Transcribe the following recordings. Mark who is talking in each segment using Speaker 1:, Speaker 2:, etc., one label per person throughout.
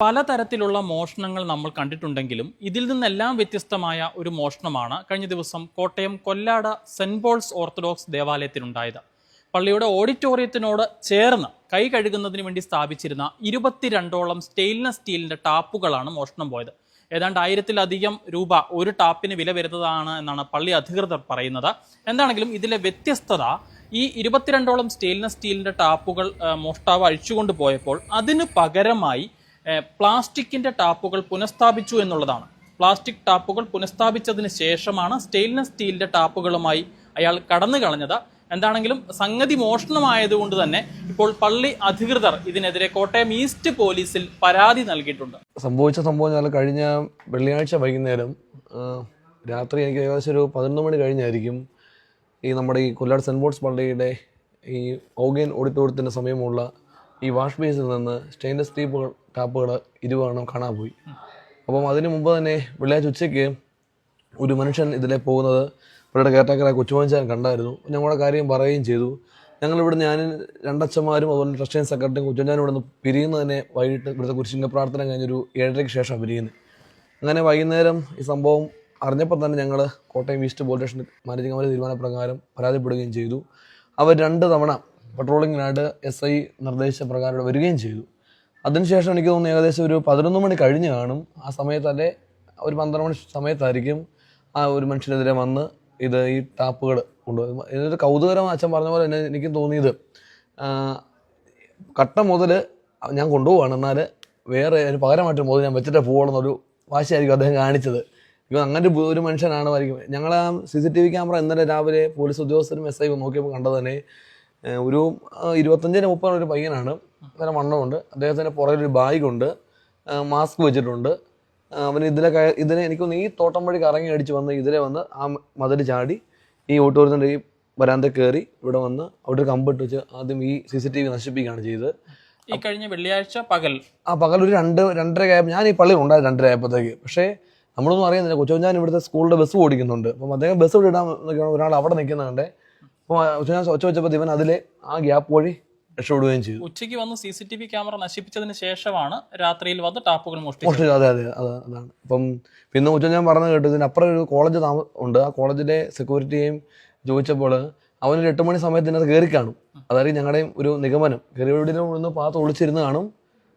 Speaker 1: പലതരത്തിലുള്ള മോഷണങ്ങൾ നമ്മൾ കണ്ടിട്ടുണ്ടെങ്കിലും ഇതിൽ നിന്നെല്ലാം വ്യത്യസ്തമായ ഒരു മോഷണമാണ് കഴിഞ്ഞ ദിവസം Kottayam Kollad saint Paul's Orthodox ദേവാലയത്തിലുണ്ടായത്. പള്ളിയുടെ ഓഡിറ്റോറിയത്തിനോട് ചേർന്ന് കൈ കഴുകുന്നതിന് വേണ്ടി സ്ഥാപിച്ചിരുന്ന ഇരുപത്തിരണ്ടോളം സ്റ്റെയിൻലെസ് സ്റ്റീലിന്റെ ടാപ്പുകളാണ് മോഷണം പോയത്. ഏതാണ്ട് ആയിരത്തിലധികം രൂപ ഒരു ടാപ്പിന് വില വരുന്നതാണ് എന്നാണ് പള്ളി അധികൃതർ പറയുന്നത്. എന്താണെങ്കിലും ഇതിലെ വ്യത്യസ്തത ഈ ഇരുപത്തിരണ്ടോളം സ്റ്റെയിൻലെസ് സ്റ്റീലിന്റെ ടാപ്പുകൾ മോഷ്ടാവ് അഴിച്ചുകൊണ്ട് പോയപ്പോൾ അതിന് പകരമായി ഏ, പ്ലാസ്റ്റിക്കിന്റെ ടാപ്പുകൾ പുനഃസ്ഥാപിച്ചു എന്നുള്ളതാണ്. പ്ലാസ്റ്റിക് ടാപ്പുകൾ പുനഃസ്ഥാപിച്ചതിന് ശേഷമാണ് സ്റ്റെയിൻലെസ് സ്റ്റീലിന്റെ ടാപ്പുകളുമായി അയാൾ കടന്നു കളഞ്ഞത്. എന്താണെങ്കിലും സംഗതി മോഷണമായതുകൊണ്ട് തന്നെ ഇപ്പോൾ പള്ളി അധികൃതർ ഇതിനെതിരെ കോട്ടയം ഈസ്റ്റ് പോലീസിൽ പരാതി നൽകിയിട്ടുണ്ട്.
Speaker 2: സംഭവിച്ച സംഭവം കഴിഞ്ഞ വെള്ളിയാഴ്ച വൈകുന്നേരം രാത്രി എനിക്ക് ഏകദേശം ഒരു പതിനൊന്ന് മണി കഴിഞ്ഞായിരിക്കും ഈ നമ്മുടെ ഈ കൊല്ലാട് സെന്റ് ബോർഡ്സ് പള്ളിയുടെ ഈ ഓഗേൻ ഓഡിറ്റോറിയത്തിന്റെ സമയമുള്ള ഈ വാഷ് ബേസിൽ നിന്ന് സ്റ്റെയിൻലെസ് സ്റ്റീൽ ടാപ്പുകൾ ഇരുവണ്ണം കാണാൻ പോയി. അപ്പം അതിന് മുമ്പ് തന്നെ വെള്ളിയാഴ്ച ഉച്ചയ്ക്ക് ഒരു മനുഷ്യൻ ഇതിലെ പോകുന്നത് ഇവരുടെ കെയർടേക്കറായ കൊച്ചുമോഞ്ചാൻ കണ്ടായിരുന്നു. ഞങ്ങളുടെ കാര്യം പറയുകയും ചെയ്തു. ഞങ്ങളിവിടെ ഞാൻ രണ്ടച്ഛന്മാരും അതുപോലെ ട്രസ്റ്റിയൻ സെക്രട്ടറിയും കൊച്ചുമഞ്ചാനും ഇവിടെ നിന്ന് പിരിയുന്നത് തന്നെ വൈകിട്ട് ഇവിടുത്തെ കുരിശിംഗ പ്രാർത്ഥന കഴിഞ്ഞൊരു ഏഴരയ്ക്ക് ശേഷം പിരിയുന്നത്. അങ്ങനെ വൈകുന്നേരം ഈ സംഭവം അറിഞ്ഞപ്പോൾ തന്നെ ഞങ്ങൾ Kottayam east police station managing committee തീരുമാനപ്രകാരം പരാതിപ്പെടുകയും ചെയ്തു. അവർ രണ്ട് തവണ പട്രോളിങ്ങിനായിട്ട് എസ് ഐ നിർദ്ദേശപ്രകാരം വരികയും ചെയ്തു. അതിനുശേഷം എനിക്ക് തോന്നുന്നു ഏകദേശം ഒരു പതിനൊന്ന് മണി കഴിഞ്ഞ് കാണും. ആ സമയത്തല്ലേ ഒരു പന്ത്രണ്ട് മണി സമയത്തായിരിക്കും ആ ഒരു മനുഷ്യനെതിരെ വന്ന് ഇത് ഈ ടാപ്പുകൾ കൊണ്ടുപോകും ഇതൊരു കൗതുകരം അച്ഛൻ പറഞ്ഞ പോലെ തന്നെ എനിക്ക് തോന്നിയത് കട്ട മുതൽ ഞാൻ കൊണ്ടുപോവാണ്. എന്നാൽ വേറെ ഒരു പകരമായിട്ട് മുതൽ ഞാൻ വെച്ചിട്ടേ പോകണമെന്നൊരു വാശിയായിരിക്കും അദ്ദേഹം കാണിച്ചത്. ഇപ്പം അങ്ങനെ ഒരു മനുഷ്യനാണ് ഞങ്ങൾ ആ C C T V camera ഇന്നലെ രാവിലെ പോലീസ് ഉദ്യോഗസ്ഥരും എസ് ഐ നോക്കിയപ്പോൾ കണ്ടത് തന്നെ ഒരു ഇരുപത്തഞ്ചിന് മുപ്പത് ഒരു പയ്യനാണ്. നല്ല വണ്ണമുണ്ട്. അദ്ദേഹത്തിന്റെ പുറകിൽ ഒരു ബാഗുണ്ട് മാസ്ക് വെച്ചിട്ടുണ്ട്. അവൻ ഇതിലെ കയ- ഇതിനെ എനിക്കൊന്ന് ഈ തോട്ടം വഴി കറങ്ങി അടിച്ച് വന്ന് ഇതിലെ വന്ന് ആ മതിൽ ചാടി ഈ ഓട്ടോറിയത്തിന്റെ ഈ വരാന്ത കയറി ഇവിടെ വന്ന് അവിടെ ഒരു കമ്പിട്ട് വെച്ച് ആദ്യം ഈ സി സി ടി വി നശിപ്പിക്കുകയാണ് ചെയ്തത്.
Speaker 1: ഈ കഴിഞ്ഞ വെള്ളിയാഴ്ച പകൽ.
Speaker 2: ആ പകൽ ഒരു രണ്ട് രണ്ടര ആയപ്പോൾ ഞാൻ ഈ പള്ളിയിൽ ഉണ്ടായി രണ്ടര ആയപ്പോഴത്തേക്ക് പക്ഷേ നമ്മളൊന്നും അറിയുന്നില്ല. കൊച്ചു ഞാൻ ഇവിടുത്തെ സ്കൂളിന്റെ ബസ് ഓടിക്കുന്നുണ്ട്. അപ്പം അദ്ദേഹം ബസ് ഇവിടെ ഇടാൻ ഒരാൾ അവിടെ നിൽക്കുന്നുണ്ട് അപ്പോൾ ഒച്ച വെച്ചപ്പോൾ ഇവൻ അതിലെ ആ ഗ്യാപ്പ് വഴി രക്ഷപ്പെടുകയും ചെയ്തു.
Speaker 1: ഉച്ചയ്ക്ക് വന്ന് C C T V camera നശിപ്പിച്ചതിന് ശേഷമാണ് രാത്രിയിൽ വന്ന് ടാപ്പുകൾ മോഷ്ടിച്ചത്.
Speaker 2: മോഷ്ടിച്ചു അതെ അതെ അതെ അതാണ് അപ്പം പിന്നെ ഉച്ച ഞാൻ പറഞ്ഞു കേട്ടു ഇതിനപ്പുറം ഒരു കോളേജ് താമ ഉണ്ട്. ആ കോളേജിലെ സെക്യൂരിറ്റിയെയും ചോദിച്ചപ്പോൾ അവനൊരു എട്ട് മണി സമയത്ത് ഇതിനകത്ത് കയറി കാണും. അതായത് ഞങ്ങളുടെയും ഒരു നിഗമനം. കയറി എവിടെയും ഒന്ന് പാത്ത് ഒളിച്ചിരുന്ന് കാണും.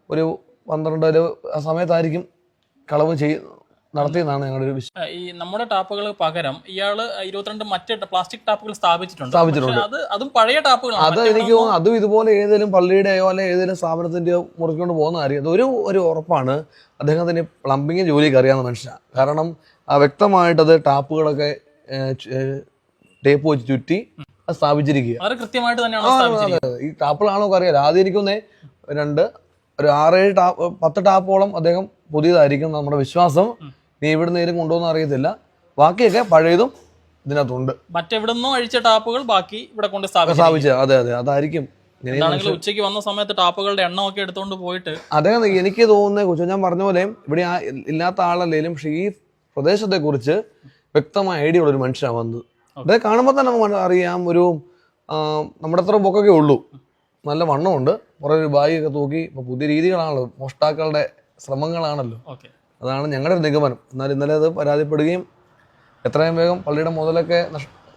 Speaker 2: ഒരു പന്ത്രണ്ട് ഒരു ആ സമയത്തായിരിക്കും കളവ് ചെയ് നടത്തിയെന്നാണ് ഞങ്ങളുടെ ഒരു വിശ്വാസം.
Speaker 1: ഈ നമ്മുടെ ടാപ്പുകൾ പകരം ഇയാൾ ഇരുപത്തിരണ്ട് മറ്റ് പ്ലാസ്റ്റിക് ടാപ്പുകൾ സ്ഥാപിച്ചിട്ടുണ്ട്.
Speaker 2: സ്ഥാപിച്ചിട്ടുണ്ട്.
Speaker 1: അത് അതും പഴയ ടാപ്പുകളാണ്.
Speaker 2: അത് എനിക്ക് അതും ഇതുപോലെ ഏതെങ്കിലും പള്ളിയുടെയോ അല്ലെ ഏതെങ്കിലും സ്ഥാപനത്തിന്റെയോ മുറിക്കൊണ്ട് പോകുന്നതായിരിക്കും അതൊരു ഒരു ഒരു ഉറപ്പാണ് അദ്ദേഹത്തിന് പ്ലംബിങ് ജോലിക്ക് അറിയാവുന്ന മനുഷ്യനാണ് കാരണം ആ വ്യക്തമായിട്ടത് ടാപ്പുകളൊക്കെ ടേപ്പ് വെച്ച് ചുറ്റി അത് സ്ഥാപിച്ചിരിക്കുക.
Speaker 1: കൃത്യമായിട്ട് തന്നെയാണ്
Speaker 2: ഈ ടാപ്പുകളാണോ അറിയാം ആദ്യം എനിക്കൊന്നേ രണ്ട് ഒരു ആറേഴ് ടാപ്പ് പത്ത് ടാപ്പോളം അദ്ദേഹം പുതിയതായിരിക്കും നമ്മുടെ വിശ്വാസം. നീ ഇവിടെ നേരം കൊണ്ടുപോകുന്ന അറിയത്തില്ല. ബാക്കിയൊക്കെ പഴയതും ഇതിനകത്തുണ്ട്.
Speaker 1: മറ്റെവിടുന്നോ അഴിച്ച ടാപ്പുകൾ ബാക്കി ഇവിടെ കൊണ്ട് സ്ഥാപിച്ചു
Speaker 2: അതെ അതെ. അതായിരിക്കും.
Speaker 1: ഉച്ചയ്ക്ക് വന്ന സമയത്ത് ടാപ്പുകളുടെ എണ്ണം ഒക്കെ എടുത്തുകൊണ്ട് പോയിട്ട്
Speaker 2: അതെ എനിക്ക് തോന്നുന്നത് കൊച്ചു ഞാൻ പറഞ്ഞ പോലെ ഇവിടെ ഇല്ലാത്ത ആളല്ലേലും പക്ഷേ ഈ പ്രദേശത്തെ കുറിച്ച് വ്യക്തമായ ഐഡിയ ഉള്ള ഒരു മനുഷ്യനാണ് വന്നത്. അതെ കാണുമ്പോൾ തന്നെ നമുക്ക് അറിയാം ഒരു നമ്മുടെ അത്ര പൊക്കൊക്കെ ഉള്ളൂ. നല്ല വണ്ണമുണ്ട്. കുറേ ഒരു ബാഗൊക്കെ തൂക്കി ഇപ്പൊ പുതിയ രീതികളാണല്ലോ. മോഷ്ടാക്കളുടെ ശ്രമങ്ങളാണല്ലോ.
Speaker 1: ഓക്കെ.
Speaker 2: അതാണ് ഞങ്ങളുടെ ഒരു നിഗമനം. എന്നാൽ ഇന്നലെ അത് പരാതിപ്പെടുകയും എത്രയും വേഗം പള്ളിയുടെ മുതലൊക്കെ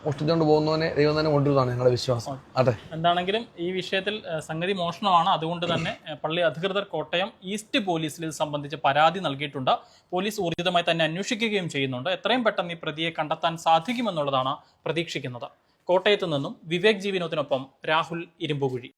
Speaker 2: മോഷ്ടിച്ചുകൊണ്ട് പോകുന്നവനെ ദൈവം തന്നെ കൊണ്ടുവരുന്നതാണ് ഞങ്ങളുടെ വിശ്വാസം. അതെ
Speaker 1: എന്താണെങ്കിലും ഈ വിഷയത്തിൽ സംഗതി മോഷണമാണ്. അതുകൊണ്ട് തന്നെ പള്ളി അധികൃതർ കോട്ടയം ഈസ്റ്റ് പോലീസിൽ ഇത് സംബന്ധിച്ച് പരാതി നൽകിയിട്ടുണ്ട്. പോലീസ് ഊർജിതമായി തന്നെ അന്വേഷിക്കുകയും ചെയ്യുന്നുണ്ട്. എത്രയും പെട്ടെന്ന് ഈ പ്രതിയെ കണ്ടെത്താൻ സാധിക്കുമെന്നുള്ളതാണ് പ്രതീക്ഷിക്കുന്നത്. കോട്ടയത്ത് നിന്നും വിവേക് ജീവനത്തിനൊപ്പം രാഹുൽ ഇരുമ്പുകുഴി.